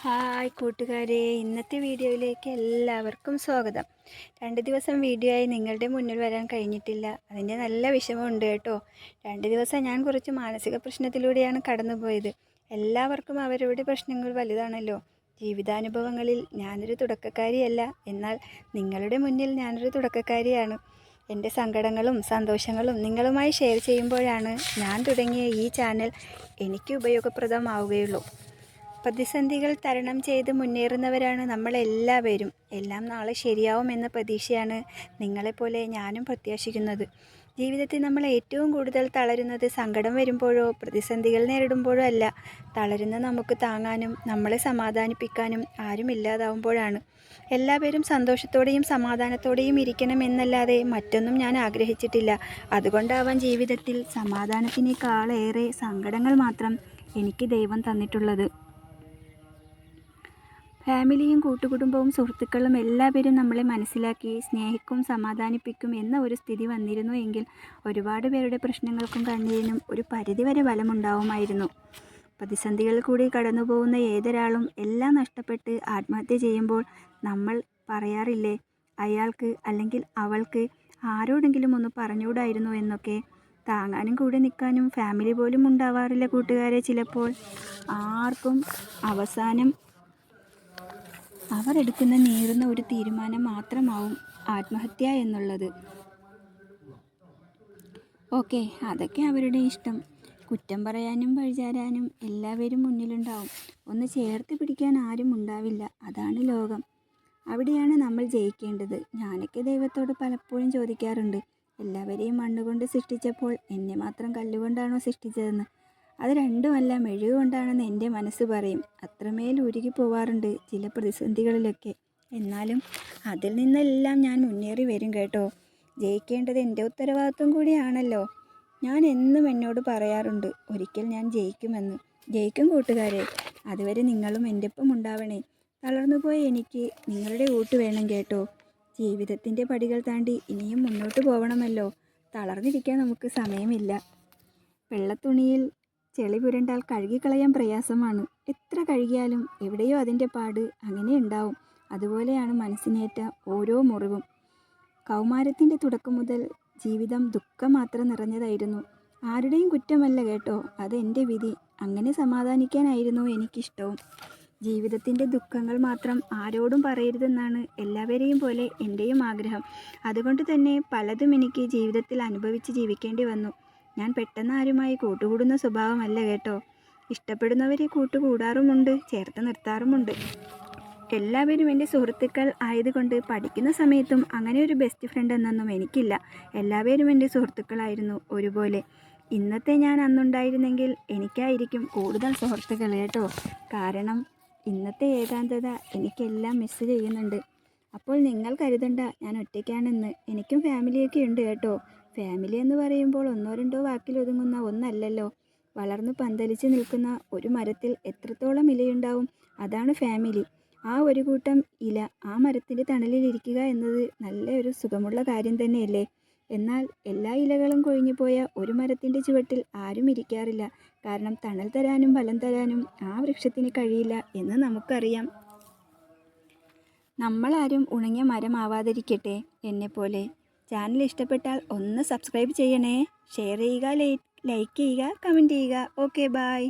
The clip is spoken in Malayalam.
ഹായ് കൂട്ടുകാരെ ഇന്നത്തെ വീഡിയോയിലേക്ക് എല്ലാവർക്കും സ്വാഗതം. രണ്ട് ദിവസം വീഡിയോ ആയി നിങ്ങളുടെ മുന്നിൽ വരാൻ കഴിഞ്ഞിട്ടില്ല. അതിന്റെ നല്ല വിഷമമുണ്ട് കേട്ടോ. രണ്ട് ദിവസം ഞാൻ കുറച്ച് മാനസിക പ്രശ്നത്തിലൂടെയാണ് കടന്നുപോയത്. എല്ലാവർക്കും അവരുടെ പ്രശ്നങ്ങൾ വലുതാണല്ലോ. ജീവിതാനുഭവങ്ങളിൽ ഞാനൊരു തുടക്കക്കാരിയല്ല. എന്നാൽ നിങ്ങളുടെ മുന്നിൽ ഞാനൊരു തുടക്കക്കാരിയാണ്. എന്റെ സങ്കടങ്ങളും സന്തോഷങ്ങളും നിങ്ങളുമായി ഷെയർ ചെയ്യുമ്പോഴാണ് ഞാൻ തുടങ്ങിയ ഈ ചാനൽ എനിക്ക് ഉപയോഗപ്രദമാവുകയുള്ളൂ. പ്രതിസന്ധികൾ തരണം ചെയ്ത് മുന്നേറുന്നവരാണ് നമ്മളെല്ലാവരും. എല്ലാം നാളെ ശരിയാവുമെന്ന പ്രതീക്ഷയാണ് നിങ്ങളെപ്പോലെ ഞാനും പ്രത്യാശിക്കുന്നത്. ജീവിതത്തിൽ നമ്മൾ ഏറ്റവും കൂടുതൽ തളരുന്നത് സങ്കടം വരുമ്പോഴോ പ്രതിസന്ധികൾ നേരിടുമ്പോഴോ അല്ല. തളരുന്ന നമുക്ക് താങ്ങാനും നമ്മളെ സമാധാനിപ്പിക്കാനും ആരും ഇല്ലാതാവുമ്പോഴാണ്. എല്ലാവരും സന്തോഷത്തോടെയും സമാധാനത്തോടെയും ഇരിക്കണമെന്നല്ലാതെ മറ്റൊന്നും ഞാൻ ആഗ്രഹിച്ചിട്ടില്ല. അതുകൊണ്ടാവാൻ ജീവിതത്തിൽ സമാധാനത്തിനേക്കാളേറെ സങ്കടങ്ങൾ മാത്രം എനിക്ക് ദൈവം തന്നിട്ടുള്ളത്. ഫാമിലിയും കൂട്ടുകുടുംബവും സുഹൃത്തുക്കളും എല്ലാവരും നമ്മളെ മനസ്സിലാക്കി സ്നേഹിക്കും സമാധാനിപ്പിക്കും എന്ന ഒരു സ്ഥിതി വന്നിരുന്നു എങ്കിൽ ഒരുപാട് പേരുടെ പ്രശ്നങ്ങൾക്കും കണ്ണീരിനും ഒരു പരിധിവരെ ബലമുണ്ടാവുമായിരുന്നു പ്രതിസന്ധികൾ കൂടി കടന്നു പോകുന്ന ഏതൊരാളും എല്ലാം നഷ്ടപ്പെട്ട് ആത്മഹത്യ ചെയ്യുമ്പോൾ നമ്മൾ പറയാറില്ലേ അയാൾക്ക് അല്ലെങ്കിൽ അവൾക്ക് ആരോടെങ്കിലും ഒന്ന് പറഞ്ഞുകൂടായിരുന്നു എന്നൊക്കെ? താങ്ങാനും കൂടെ നിൽക്കാനും ഫാമിലി പോലും ഉണ്ടാവാറില്ല കൂട്ടുകാരെ ചിലപ്പോൾ. ആർക്കും അവസാനം അവർ എടുക്കുന്ന നേരുന്ന ഒരു തീരുമാനം മാത്രമാവും ആത്മഹത്യ എന്നുള്ളത്. ഓക്കെ അതൊക്കെ അവരുടെ ഇഷ്ടം. കുറ്റം പറയാനും പഴിചാരാനും എല്ലാവരും മുന്നിലുണ്ടാവും. ഒന്ന് ചേർത്ത് പിടിക്കാൻ ആരും ഉണ്ടാവില്ല. അതാണ് ലോകം. അവിടെയാണ് നമ്മൾ ജയിക്കേണ്ടത്. ഞാനൊക്കെ ദൈവത്തോട് പലപ്പോഴും ചോദിക്കാറുണ്ട്. എല്ലാവരെയും മണ്ണുകൊണ്ട് സൃഷ്ടിച്ചപ്പോൾ എന്നെ മാത്രം കല്ലുകൊണ്ടാണോ സൃഷ്ടിച്ചതെന്ന്. അത് രണ്ടുമല്ല മെഴുകുകൊണ്ടാണെന്ന് എന്റെ മനസ്സ് പറയും. അത്രമേൽ ഉരുകി പോവാറുണ്ട് ചില പ്രതിസന്ധികളിലൊക്കെ. എന്നാലും അതിൽ നിന്നെല്ലാം ഞാൻ മുന്നേറി വരും കേട്ടോ. ജയിക്കേണ്ടത് എന്റെ ഉത്തരവാദിത്വം കൂടിയാണല്ലോ. ഞാൻ എന്നും എന്നോട് പറയാറുണ്ട് ഒരിക്കൽ ഞാൻ ജയിക്കുമെന്ന്. ജയിക്കും കൂട്ടുകാരെ. അതുവരെ നിങ്ങളും എന്റെ ഒപ്പം ഉണ്ടാവണേ തളർന്നുപോയ എനിക്ക് നിങ്ങളുടെ കൂട്ട് വേണം കേട്ടോ. ജീവിതത്തിന്റെ പടികൾ താണ്ടി ഇനിയും മുന്നോട്ട് പോകണമല്ലോ തളർന്നിരിക്കാൻ നമുക്ക് സമയമില്ല. വെള്ളത്തുണിയിൽ ചെളി പുരണ്ടാൽ കഴുകിക്കളയാൻ പ്രയാസമാണ്. എത്ര കഴുകിയാലും എവിടെയോ അതിന്റെ പാട് അങ്ങനെ ഉണ്ടാവും. അതുപോലെയാണ് മനസ്സിനേറ്റ ഓരോ മുറിവും. കൗമാരത്തിന്റെ തുടക്കം മുതൽ ജീവിതം ദുഃഖം മാത്രം നിറഞ്ഞതായിരുന്നു. ആരുടെയും കുറ്റമല്ല കേട്ടോ. അതെന്റെ വിധി. അങ്ങനെ സമാധാനിക്കാനായിരുന്നു എനിക്കിഷ്ടവും ജീവിതത്തിന്റെ ദുഃഖങ്ങൾ മാത്രം ആരോടും പറയരുതെന്നാണ് എല്ലാവരെയും പോലെ എന്റെയും ആഗ്രഹം. അതുകൊണ്ട് തന്നെ പലതും എനിക്ക് ജീവിതത്തിൽ അനുഭവിച്ച് ജീവിക്കേണ്ടി വന്നു. ഞാൻ പെട്ടെന്ന് ആരുമായി കൂട്ടുകൂടുന്ന സ്വഭാവമല്ല കേട്ടോ. ഇഷ്ടപ്പെടുന്നവരെ കൂട്ടുകൂടാറുമുണ്ട് ചേർത്ത് നിർത്താറുമുണ്ട്. എല്ലാവരും എന്റെ സുഹൃത്തുക്കൾ ആയതുകൊണ്ട് പഠിക്കുന്ന സമയത്തും അങ്ങനെ ഒരു ബെസ്റ്റ് ഫ്രണ്ട് എന്നൊന്നും എനിക്കില്ല. എല്ലാവരും എന്റെ സുഹൃത്തുക്കളായിരുന്നു ഒരുപോലെ. ഇന്നത്തെ ഞാൻ അന്നുണ്ടായിരുന്നെങ്കിൽ എനിക്കായിരിക്കും കൂടുതൽ സുഹൃത്തുക്കൾ കേട്ടോ. കാരണം ഇന്നത്തെ ഏകാന്തത എനിക്കെല്ലാം മിസ് ചെയ്യുന്നുണ്ട്. അപ്പോൾ നിങ്ങൾ കരുതണ്ട ഞാൻ ഒറ്റയ്ക്കാണെന്ന്. എനിക്കും ഫാമിലിയൊക്കെ ഉണ്ട് കേട്ടോ. ഫാമിലി എന്ന് പറയുമ്പോൾ ഒന്നോ രണ്ടോ വാക്കിൽ ഒതുങ്ങുന്ന ഒന്നല്ലല്ലോ. വളർന്നു പന്തലിച്ച് നിൽക്കുന്ന ഒരു മരത്തിൽ എത്രത്തോളം ഇലയുണ്ടാവും അതാണ് ഫാമിലി ആ ഒരു കൂട്ടം ഇല ആ മരത്തിന്റെ തണലിലിരിക്കുക എന്നത് നല്ല ഒരു സുഖമുള്ള കാര്യം തന്നെയല്ലേ? എന്നാൽ എല്ലാ ഇലകളും കൊഴിഞ്ഞു പോയ ഒരു മരത്തിന്റെ ചുവട്ടിൽ ആരും ഇരിക്കാറില്ല. കാരണം തണൽ തരാനും ഫലം തരാനും ആ വൃക്ഷത്തിന് കഴിയില്ല എന്ന് നമുക്കറിയാം. നമ്മളാരും ഉണങ്ങിയ മരമാവാതിരിക്കട്ടെ എന്നെപ്പോലെ. ചാനൽ ഇഷ്ടപ്പെട്ടാൽ ഒന്ന് സബ്സ്ക്രൈബ് ചെയ്യണേ. ഷെയർ ചെയ്യുക ലൈക്ക് ചെയ്യുക കമന്റ് ചെയ്യുക. Okay bye